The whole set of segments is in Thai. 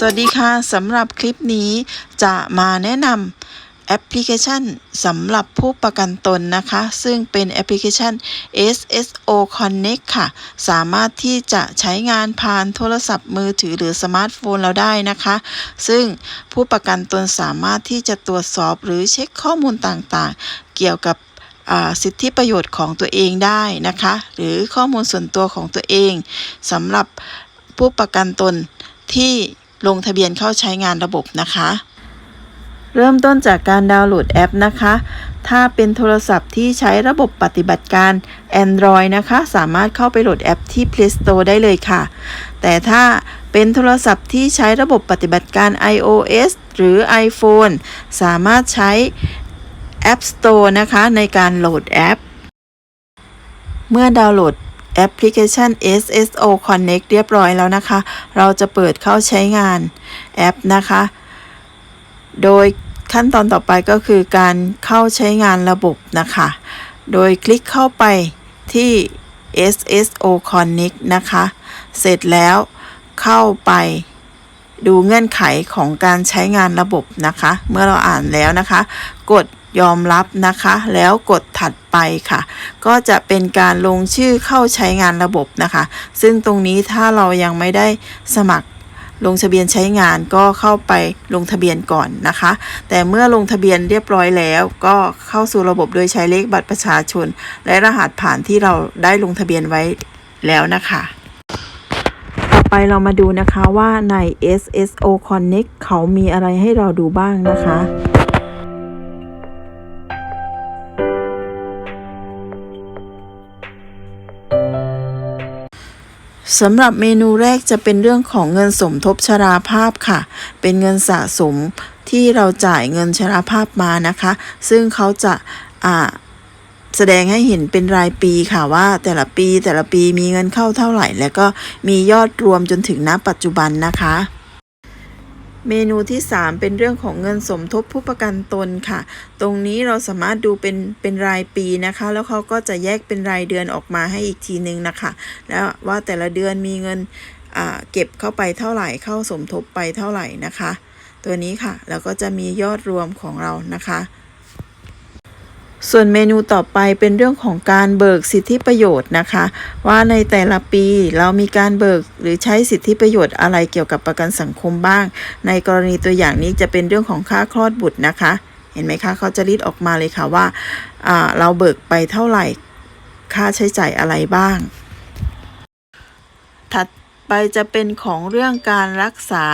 สวัสดีค่ะสำหรับคลิปนี้จะมาแนะนำแอปพลิเคชันสำหรับผู้ประกันตนนะคะ ซึ่งเป็นแอปพลิเคชัน SSO Connect ค่ะ สามารถที่จะใช้งานผ่านโทรศัพท์มือถือหรือสมาร์ทโฟนเราได้นะคะ ซึ่งผู้ประกันตนสามารถที่จะตรวจสอบหรือเช็คข้อมูลต่างๆ เกี่ยวกับสิทธิประโยชน์ของตัวเองได้นะคะ หรือข้อมูลส่วนตัวของตัวเองสำหรับผู้ประกันตนที่ ลงทะเบียนเข้าใช้งานระบบนะคะ เริ่มต้นจากการดาวน์โหลดแอปนะคะ ถ้าเป็นโทรศัพท์ที่ใช้ระบบปฏิบัติการ Android นะคะ สามารถเข้าไปโหลดแอปที่ Play Store ได้เลยค่ะ แต่ถ้าเป็นโทรศัพท์ที่ใช้ระบบปฏิบัติการ iOS หรือ iPhone สามารถใช้ App Store นะคะในการโหลดแอป เมื่อดาวน์โหลด แอปพลิเคชัน SSO Connect เรียบร้อยแล้วนะคะ เราจะเปิดเข้าใช้งานแอปนะคะ โดยขั้นตอนต่อไปก็คือการเข้าใช้งานระบบนะคะ โดยคลิกเข้าไปที่ SSO Connect นะคะ เสร็จแล้วเข้าไปดูเงื่อนไขของการใช้งานระบบนะคะ เมื่อเราอ่านแล้วนะคะ กด ยอมรับนะคะ แล้วกดถัดไปค่ะ ก็จะเป็นการลงชื่อเข้าใช้งานระบบนะคะ ซึ่งตรงนี้ถ้าเรายังไม่ได้สมัครลงทะเบียนใช้งานก็เข้าไปลงทะเบียนก่อนนะคะ แต่เมื่อลงทะเบียนเรียบร้อยแล้ว ก็เข้าสู่ระบบโดยใช้เลขบัตรประชาชน และรหัสผ่านที่เราได้ลงทะเบียนไว้แล้วนะคะ ต่อไปเรามาดูนะคะว่าใน SSO Connect เขามีอะไรให้เราดูบ้างนะคะ สำหรับเมนูแรกจะเป็นเรื่องของเงินสมทบชราภาพค่ะ เป็นเงินสะสมที่เราจ่ายเงินชราภาพมานะคะ ซึ่งเขาจะอ่าแสดงให้เห็นเป็นรายปีค่ะว่าแต่ละปีแต่ละปีมีเงินเข้าเท่าไหร่ แล้วก็มียอดรวมจนถึงณปัจจุบันนะคะ เมนูที่ 3 เป็นเรื่องของเงินสมทบผู้ประกันตนค่ะ ตรงนี้เราสามารถดูเป็นเป็นรายปีนะคะ แล้วเขาก็จะแยกเป็นรายเดือนออกมาให้อีกทีนึงนะคะ แล้วว่าแต่ละเดือนมีเงินอ่าเก็บเข้าไปเท่าไหร่เข้าสมทบไปเท่าไหร่นะคะ ตัวนี้ค่ะ แล้วก็จะมียอดรวมของเรานะคะ ส่วนเมนูต่อไปเป็นเรื่องของการเบิกสิทธิประโยชน์นะคะ ว่าในแต่ละปีเรามีการเบิกหรือใช้สิทธิประโยชน์อะไรเกี่ยวกับประกันสังคมบ้าง ในกรณีตัวอย่างนี้จะเป็นเรื่องของค่าคลอดบุตรนะคะ เห็นไหมคะเขาจะรีดออกมาเลยค่ะว่าอ่าเราเบิกไปเท่าไหร่ค่าใช้จ่ายอะไรบ้าง ถัดไปจะเป็นของเรื่องการรักษา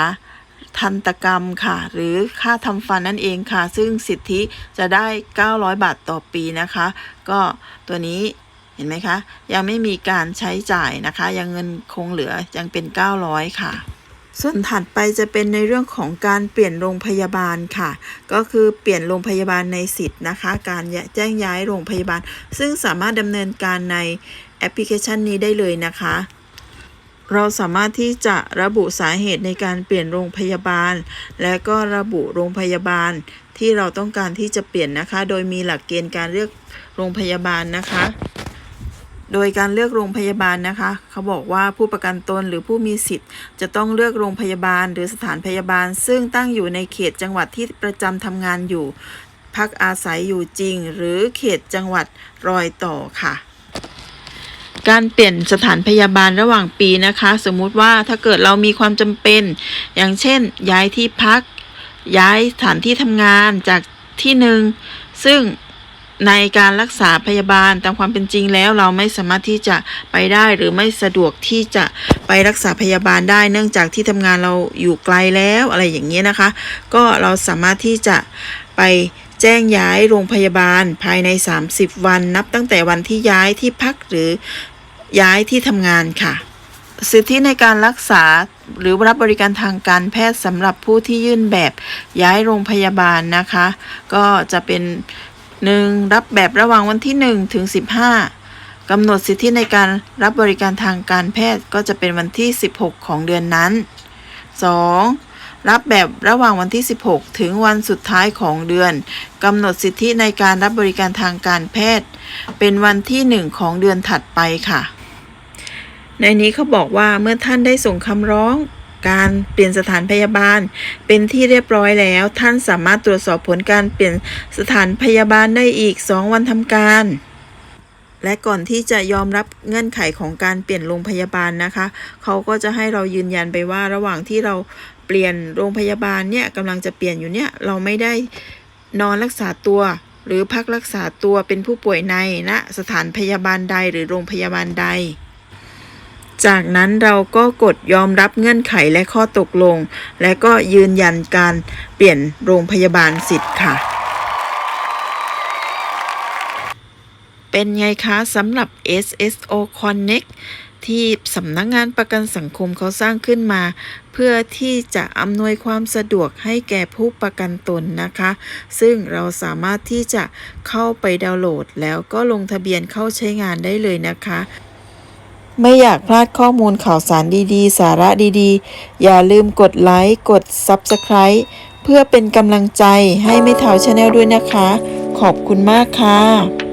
ทันตกรรมค่ะ หรือค่าทำฟันนั่นเองค่ะ ซึ่งสิทธิจะได้ 900 บาทต่อปีนะคะ ก็ตัวนี้เห็นไหมคะ ยังไม่มีการใช้จ่ายนะคะ ยังเงินคงเหลือยังเป็น 900 ค่ะส่วนถัดไปจะเป็นในเรื่องของการเปลี่ยนโรงพยาบาลค่ะ ก็คือเปลี่ยนโรงพยาบาลในสิทธิ์นะคะ การแจ้งย้ายโรงพยาบาล ซึ่งสามารถดำเนินการในแอปพลิเคชันนี้ได้เลยนะคะ เราสามารถที่จะระบุสาเหตุในการเปลี่ยนโรงพยาบาล และก็ระบุโรงพยาบาลที่เราต้องการที่จะเปลี่ยนนะคะ โดยมีหลักเกณฑ์การเลือกโรงพยาบาลนะคะ โดยการเลือกโรงพยาบาลนะคะ เขาบอกว่าผู้ประกันตนหรือผู้มีสิทธิ์ จะต้องเลือกโรงพยาบาลหรือสถานพยาบาล ซึ่งตั้งอยู่ในเขตจังหวัดที่ประจำทำงานอยู่ พักอาศัยอยู่จริง หรือเขตจังหวัดรอยต่อค่ะ การเปลี่ยนสถานพยาบาลระหว่างปีนะคะ สมมุติว่าถ้าเกิดเรามีความจำเป็น อย่างเช่น ย้ายที่พัก ย้ายสถานที่ทำงานจากที่หนึ่งซึ่งในการรักษาพยาบาลตามความเป็นจริงแล้วเราไม่สามารถที่จะไปได้หรือไม่สะดวกที่จะไปรักษาพยาบาลได้ เนื่องจากที่ทำงานเราอยู่ไกลแล้วอะไรอย่างเงี้ยนะคะ ก็เราสามารถที่จะไปแจ้งย้ายโรงพยาบาลภายใน 30 วันนับตั้งแต่วันที่ย้ายที่พักหรือ ย้ายที่ทำงานค่ะ สิทธิในการรักษาหรือรับบริการทางการแพทย์สำหรับผู้ที่ยื่นแบบย้ายโรงพยาบาลนะคะ ก็จะเป็น 1. รับแบบระหว่างวันที่ 1 ถึง 15 กำหนดสิทธิในการรับบริการทางการแพทย์ก็จะเป็นวันที่ 16 ของเดือนนั้น 2. รับแบบระหว่างวันที่ 16 ถึงวันสุดท้ายของเดือนกำหนดสิทธิในการรับบริการทางการแพทย์ เป็นวันที่ 1 ของเดือนถัดไปค่ะ ในนี้เขาบอกว่าเมื่อท่านได้ส่งคำร้องการเปลี่ยนสถานพยาบาล เป็นที่เรียบร้อยแล้ว ท่านสามารถตรวจสอบผลการเปลี่ยนสถานพยาบาลได้อีก 2 วันทำการ และก่อนที่จะยอมรับเงื่อนไขของการเปลี่ยนโรงพยาบาลนะคะ เขาก็จะให้เรายืนยันไปว่าระหว่างที่เราเปลี่ยนโรงพยาบาลเนี่ยกำลังจะเปลี่ยนอยู่เนี่ยเราไม่ได้นอนรักษาตัว หรือพักรักษาตัวเป็นผู้ป่วยในณสถานพยาบาลใดหรือโรงพยาบาลใด จากนั้นเราก็กดยอมรับเงื่อนไขและข้อตกลง และก็ยืนยันการเปลี่ยนโรงพยาบาลสิทธิ์ค่ะ เป็นไงคะสำหรับ SSO Connect ที่สำนักงานประกันสังคมเขาสร้างขึ้นมา เพื่อที่จะอำนวยความสะดวกให้แก่ผู้ประกันตนนะคะ ซึ่งเราสามารถที่จะเข้าไปดาวน์โหลด แล้วก็ลงทะเบียนเข้าใช้งานได้เลยนะคะ ไม่อยากพลาดข้อมูลข่าวสารดีๆ สาระดีๆ อย่าลืมกดไลค์ กด Subscribe เพื่อเป็นกำลังใจให้ไม่เท้าชาแนลด้วยนะคะ ขอบคุณมากค่ะ